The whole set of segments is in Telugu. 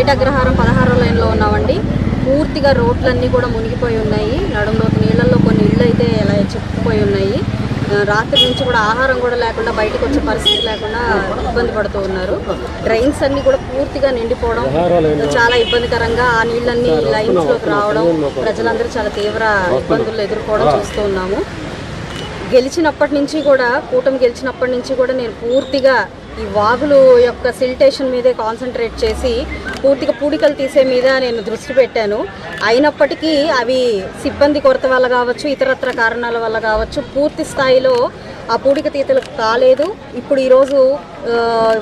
ఏటగ్రహారం పదహారో లైన్లో ఉన్నామండి. పూర్తిగా రోడ్లన్నీ కూడా మునిగిపోయి ఉన్నాయి. నడుంలోకి నీళ్ళల్లో కొన్ని ఇళ్ళు అయితే ఇలా చిక్కుపోయి ఉన్నాయి. రాత్రి నుంచి కూడా ఆహారం కూడా లేకుండా బయటకు వచ్చే పరిస్థితి లేకుండా ఇబ్బంది పడుతూ ఉన్నారు. డ్రైన్స్ అన్ని కూడా పూర్తిగా నిండిపోవడం చాలా ఇబ్బందికరంగా ఆ నీళ్ళన్నీ లైన్స్లోకి రావడం ప్రజలందరూ చాలా తీవ్ర ఇబ్బందులు ఎదుర్కోవడం చూస్తూ ఉన్నాము. గెలిచినప్పటి నుంచి కూడా కూటమి గెలిచినప్పటి నుంచి కూడా నేను పూర్తిగా ఈ వాగులు యొక్క సిల్టేషన్ మీదే కాన్సన్ట్రేట్ చేసి పూర్తిగా పూడికలు తీసే మీద నేను దృష్టి పెట్టాను. అయినప్పటికీ అవి సిబ్బంది కొరత వల్ల కావచ్చు ఇతరత్ర కారణాల వల్ల కావచ్చు పూర్తి స్థాయిలో ఆ పూడిక తీతలు కాలేదు. ఇప్పుడు ఈరోజు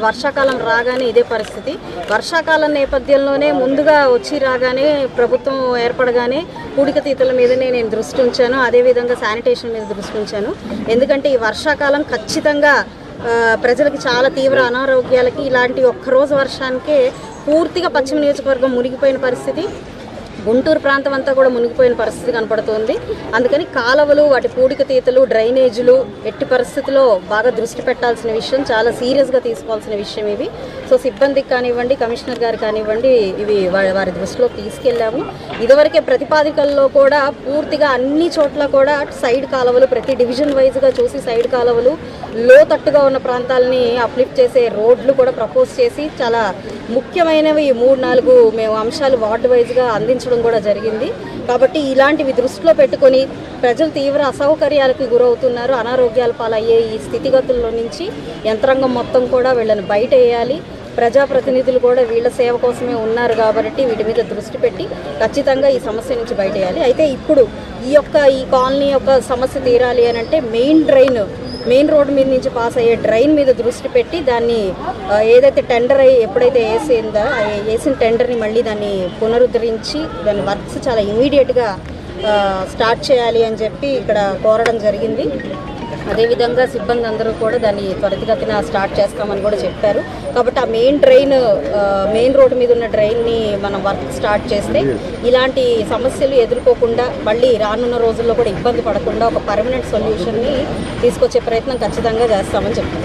వర్షాకాలం రాగానే ఇదే పరిస్థితి. వర్షాకాలం నేపథ్యంలోనే ముందుగా వచ్చి రాగానే ప్రభుత్వం ఏర్పడగానే పూడిక తీతల మీదనే నేను దృష్టి ఉంచాను. అదేవిధంగా శానిటేషన్ మీద దృష్టి ఉంచాను. ఎందుకంటే ఈ వర్షాకాలం ఖచ్చితంగా ప్రజలకు చాలా తీవ్ర అనారోగ్యాలకి ఇలాంటి ఒక్కరోజు వర్షానికే పూర్తిగా పశ్చిమ నియోజకవర్గం మునిగిపోయిన పరిస్థితి. గుంటూరు ప్రాంతం అంతా కూడా మునిగిపోయిన పరిస్థితి కనపడుతుంది. అందుకని కాలువలు వాటి పూడిక తీతలు డ్రైనేజీలు ఎట్టి పరిస్థితిలో బాగా దృష్టి పెట్టాల్సిన విషయం చాలా సీరియస్గా తీసుకోవాల్సిన విషయం ఇవి. సో సిబ్బందికి కానివ్వండి కమిషనర్ గారు కానివ్వండి ఇవి వారి దృష్టిలో తీసుకెళ్ళాము. ఇదివరకే ప్రతిపాదికల్లో కూడా పూర్తిగా అన్ని చోట్ల కూడా సైడ్ కాలువలు ప్రతి డివిజన్ వైజ్గా చూసి సైడ్ కాలువలు లోతట్టుగా ఉన్న ప్రాంతాలని అప్లిఫ్ట్ చేసే రోడ్లు కూడా ప్రపోజ్ చేసి చాలా ముఖ్యమైనవి మూడు నాలుగు మేము అంశాలు వార్డు వైజ్గా అందించడం కూడా జరిగింది. కాబట్టి ఇలాంటివి దృష్టిలో పెట్టుకొని ప్రజలు తీవ్ర అసౌకర్యాలకు గురవుతున్నారు. అనారోగ్యాల పాలయ్యే ఈ స్థితిగతుల్లో నుంచి యంత్రాంగం మొత్తం కూడా వీళ్ళని బయట వేయాలి ప్రజాప్రతినిధులు కూడా వీళ్ళ సేవ కోసమే ఉన్నారు కాబట్టి వీటి మీద దృష్టి పెట్టి ఖచ్చితంగా ఈ సమస్య నుంచి బయటేయాలి. అయితే ఇప్పుడు ఈ యొక్క ఈ కాలనీ యొక్క సమస్య తీరాలి అని అంటే మెయిన్ డ్రైన్ మెయిన్ రోడ్ మీద నుంచి పాస్ అయ్యే డ్రైన్ మీద దృష్టి పెట్టి దాన్ని ఏదైతే టెండర్ అయ్యి ఎప్పుడైతే వేసిందో వేసిన టెండర్ని మళ్ళీ దాన్ని పునరుద్ధరించి దాని వర్క్స్ చాలా ఇమీడియట్గా స్టార్ట్ చేయాలి అని చెప్పి ఇక్కడ కోరడం జరిగింది. అదేవిధంగా సిబ్బంది అందరూ కూడా దాన్ని త్వరితగతిన స్టార్ట్ చేస్తామని కూడా చెప్పారు. కాబట్టి ఆ మెయిన్ డ్రైన్ మెయిన్ రోడ్డు మీద ఉన్న డ్రైన్ని మనం వర్క్ స్టార్ట్ చేస్తే ఇలాంటి సమస్యలు ఎదుర్కోకుండా మళ్ళీ రానున్న రోజుల్లో కూడా ఇబ్బంది పడకుండా ఒక పర్మనెంట్ సొల్యూషన్ని తీసుకొచ్చే ప్రయత్నం ఖచ్చితంగా చేస్తామని చెప్పారు.